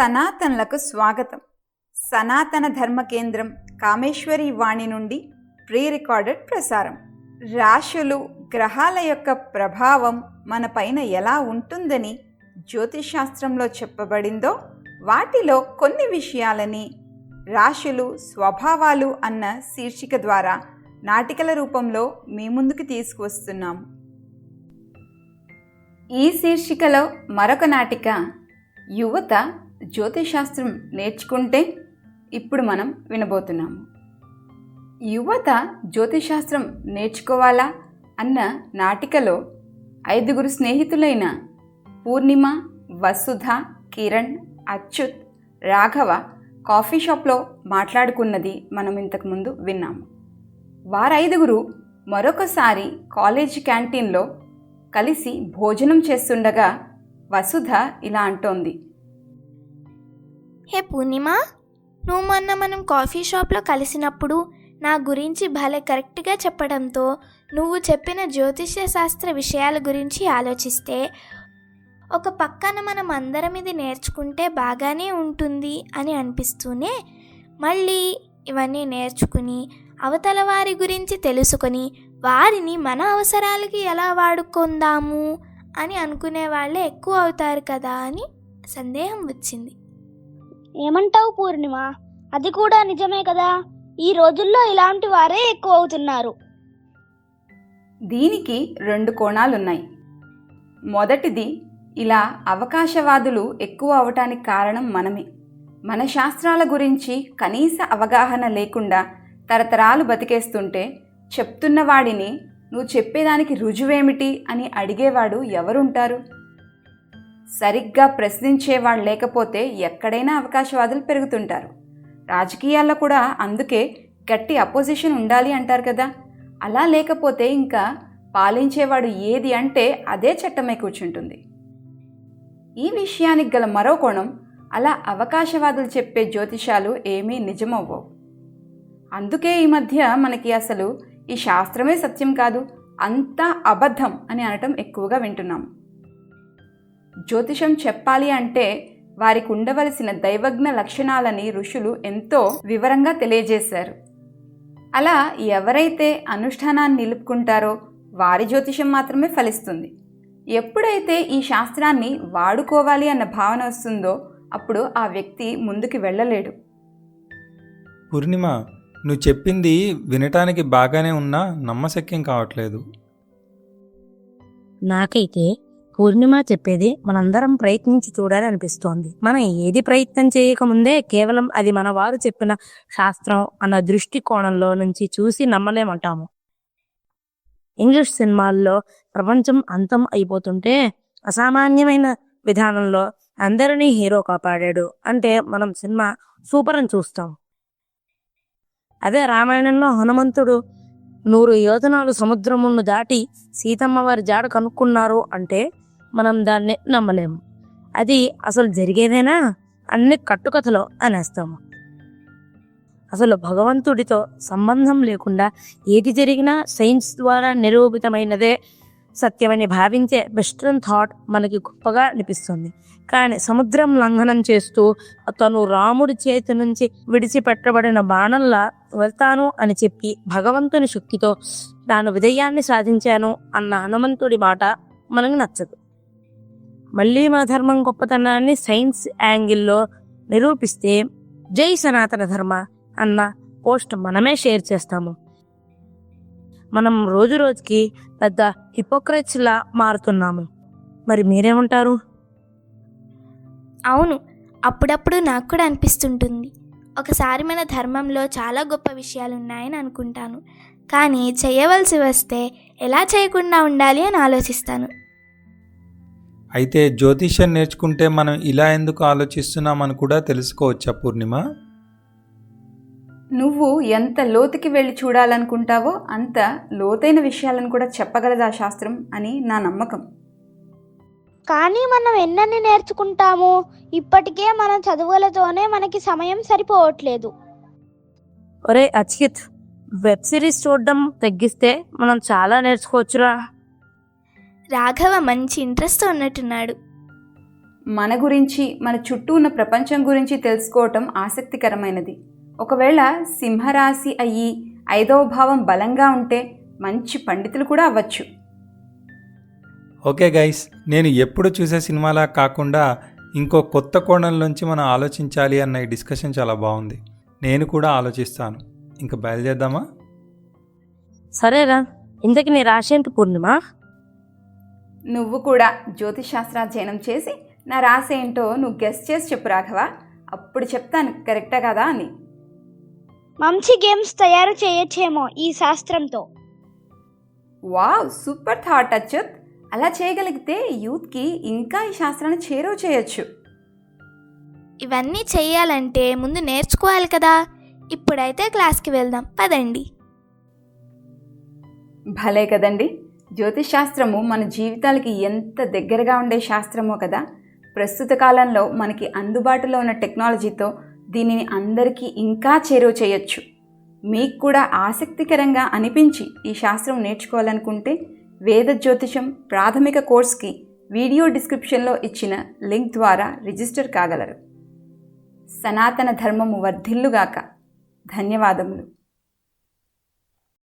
సనాతనలకు స్వాగతం. సనాతన ధర్మ కేంద్రం కామేశ్వరి వాణి నుండి ప్రీ రికార్డెడ్ ప్రసారం. రాశులు గ్రహాల యొక్క ప్రభావం మన పైన ఎలా ఉంటుందని జ్యోతిషాస్త్రంలో చెప్పబడిందో వాటిలో కొన్ని విషయాలని రాశులు స్వభావాలు అన్న శీర్షిక ద్వారా నాటికల రూపంలో మీ ముందుకు తీసుకువస్తున్నాం. ఈ శీర్షికలో మరొక నాటిక యువత జ్యోతిశాస్త్రం నేర్చుకుంటే ఇప్పుడు మనం వినబోతున్నాము. యువత జ్యోతిశాస్త్రం నేర్చుకోవాలా అన్న నాటికలో ఐదుగురు స్నేహితులైన పూర్ణిమ వసుధ కిరణ్ అచ్యుత్ రాఘవ కాఫీ షాప్లో మాట్లాడుకున్నది మనం ఇంతకుముందు విన్నాము. వారైదుగురు మరొకసారి కాలేజ్ క్యాంటీన్లో కలిసి భోజనం చేస్తుండగా వసుధ ఇలా అంటోంది. హే పూర్ణిమ నువ్వు మొన్న మనం కాఫీ షాప్లో కలిసినప్పుడు నా గురించి భలే కరెక్ట్గా చెప్పడంతో నువ్వు చెప్పిన జ్యోతిష్య శాస్త్ర విషయాల గురించి ఆలోచిస్తే ఒక పక్కన మనం అందరం ఇది నేర్చుకుంటే బాగానే ఉంటుంది అని అనిపిస్తూనే మళ్ళీ ఇవన్నీ నేర్చుకుని అవతల వారి గురించి తెలుసుకొని వారిని మన అవసరాలకి ఎలా వాడుకుందాము అని అనుకునే వాళ్ళే ఎక్కువ అవుతారు కదా అని సందేహం వచ్చింది. ఏమంటావు పూర్ణిమ? అది కూడా నిజమే కదా? ఈ రోజుల్లో ఇలాంటి వారే ఎక్కువ అవుతున్నారు. దీనికి రెండు కోణాలున్నాయి. మొదటిది ఇలా అవకాశవాదులు ఎక్కువ అవటానికి కారణం మనమే. మన శాస్త్రాల గురించి కనీస అవగాహన లేకుండా తరతరాలు బతికేస్తుంటే చెప్తున్న వాడిని నువ్వు చెప్పేదానికి రుజువేమిటి? అని అడిగేవాడు ఎవరుంటారు? సరిగ్గా ప్రశ్నించేవాళ్ళు లేకపోతే ఎక్కడైనా అవకాశవాదులు పెరుగుతుంటారు. రాజకీయాల్లో కూడా అందుకే గట్టి అపోజిషన్ ఉండాలి అంటారు కదా. అలా లేకపోతే ఇంకా పాలించేవాడు ఏది అంటే అదే చట్టమై కూర్చుంటుంది. ఈ విషయానికి గల మరో కోణం అలా అవకాశవాదులు చెప్పే జ్యోతిషాలు ఏమీ నిజమవ్వవు. అందుకే ఈ మధ్య మనకి అసలు ఈ శాస్త్రమే సత్యం కాదు అంతా అబద్ధం అని అనటం ఎక్కువగా వింటున్నాం. జ్యోతిషం చెప్పాలి అంటే వారికి ఉండవలసిన దైవజ్ఞ లక్షణాలని ఋషులు ఎంతో వివరంగా తెలియజేశారు. అలా ఎవరైతే అనుష్ఠానాన్ని నిలుపుకుంటారో వారి జ్యోతిషం మాత్రమే ఫలిస్తుంది. ఎప్పుడైతే ఈ శాస్త్రాన్ని వాడుకోవాలి అన్న భావన వస్తుందో అప్పుడు ఆ వ్యక్తి ముందుకు వెళ్ళలేడు. పూర్ణిమ నువ్వు చెప్పింది వినటానికి బాగానే ఉన్నా నమ్మశక్యం కావట్లేదు. నాకైతే పూర్ణిమ చెప్పేది మనందరం ప్రయత్నించి చూడాలి అనిపిస్తోంది మనం ఏది ప్రయత్నం చేయకముందే కేవలం అది మన వారు చెప్పిన శాస్త్రం అన్న దృష్టికోణంలో నుంచి చూసి నమ్మలేమంటాము. ఇంగ్లీష్ సినిమాల్లో ప్రపంచం అంతం అయిపోతుంటే అసామాన్యమైన విధానంలో అందరినీ హీరో కాపాడాడు అంటే మనం సినిమా సూపర్ అని చూస్తాం. అదే రామాయణంలో హనుమంతుడు నూరు యోజనాలు సముద్రమును దాటి సీతమ్మ వారి జాడ కనుక్కున్నారు అంటే మనం దాన్ని నమ్మలేము. అది అసలు జరిగేదేనా? అన్ని కట్టుకథలో అనేస్తాము. అసలు భగవంతుడితో సంబంధం లేకుండా ఏది జరిగినా సైన్స్ ద్వారా నిరూపితమైనదే సత్యమని భావించే వెస్ట్రన్ థాట్ మనకి గొప్పగా అనిపిస్తుంది. కానీ సముద్రం లంఘనం చేస్తూ తను రాముడి చేతి నుంచి విడిచిపెట్టబడిన బాణంలా వెళ్తాను అని చెప్పి భగవంతుని శక్తితో తాను విజయాన్ని సాధించాను అన్న హనుమంతుడి మాట మనకు నచ్చదు. మళ్ళీ మన ధర్మం గొప్పతనాన్ని సైన్స్ యాంగిల్లో నిరూపిస్తే జై సనాతన ధర్మ అన్న పోస్ట్ మనమే షేర్ చేస్తాము. మనం రోజు రోజుకి పెద్ద హిపోక్రెట్స్లా మారుతున్నాము. మరి మీరేమంటారు? అవును అప్పుడప్పుడు నాకు కూడా అనిపిస్తుంటుంది. ఒకసారి మన ధర్మంలో చాలా గొప్ప విషయాలు ఉన్నాయని అనుకుంటాను. కానీ చేయవలసి వస్తే ఎలా చేయకుండా ఉండాలి అని ఆలోచిస్తాను. అయితే జ్యోతిష్యం నేర్చుకుంటే మనం ఇలా ఎందుకు ఆలోచిస్తున్నామని కూడా తెలుసుకోవచ్చా పూర్ణిమ? నువ్వు ఎంత లోతుకి వెళ్ళి చూడాలనుకుంటావో అంత లోతైన విషయాలను కూడా చెప్పగలదు శాస్త్రం అని నా నమ్మకం. కానీ మనం ఎన్నన్ని నేర్చుకుంటాము? ఇప్పటికే మన చదువులతోనే మనకి సమయం సరిపోవట్లేదు. ఒరే అచిత్ వెబ్ సిరీస్ చూడడం తగ్గిస్తే మనం చాలా నేర్చుకోవచ్చురా. రాఘవ మంచి ఇంట్రెస్ట్ ఉన్నట్టున్నాడు. మన గురించి మన చుట్టూ ఉన్న ప్రపంచం గురించి తెలుసుకోవటం ఆసక్తికరమైనది. ఒకవేళ సింహరాశి అయ్యి ఐదవ భావం బలంగా ఉంటే మంచి పండితులు కూడా అవ్వచ్చు. ఓకే గైస్ నేను ఎప్పుడు చూసే సినిమాలా కాకుండా ఇంకో కొత్త కోణంలోంచి మనం ఆలోచించాలి అన్న ఈ డిస్కషన్ చాలా బాగుంది. నేను కూడా ఆలోచిస్తాను. ఇంకా బయలుదేద్దామా సరేరా ఇంతకి నీ రాశి ఏంటి పూర్ణిమ? నువ్వు కూడా జ్యోతిషాస్త్రాధ్యయనం చేసి నా రాశి ఏంటో నువ్వు గెస్ట్ చేసి చెప్పు రాఘవ. అప్పుడు చెప్తాను కరెక్టా కదా అని. మంచి గేమ్స్ తయారు చేయొచ్చేమో ఈ శాస్త్రంతో. Wow super thought Achyut. అలా చేయగలిగితే యూత్కి ఇంకా ఈ శాస్త్రాన్ని చేరువ చేయొచ్చు. ఇవన్నీ చెయ్యాలంటే ముందు నేర్చుకోవాలి కదా. ఇప్పుడైతే క్లాస్కి వెళ్దాం పదండి. భలే కదండి. జ్యోతిష్ శాస్త్రము మన జీవితాలకి ఎంత దగ్గరగా ఉండే శాస్త్రమో కదా ప్రస్తుత కాలంలో మనకి అందుబాటులో ఉన్న టెక్నాలజీతో దీనిని అందరికీ ఇంకా చేరువ చేయొచ్చు. మీకు కూడా ఆసక్తికరంగా అనిపించి ఈ శాస్త్రం నేర్చుకోవాలనుకుంటే వేద జ్యోతిషం ప్రాథమిక కోర్స్కి వీడియో డిస్క్రిప్షన్లో ఇచ్చిన లింక్ ద్వారా రిజిస్టర్ కాగలరు. సనాతన ధర్మము వర్ధిల్లుగాక. ధన్యవాదములు.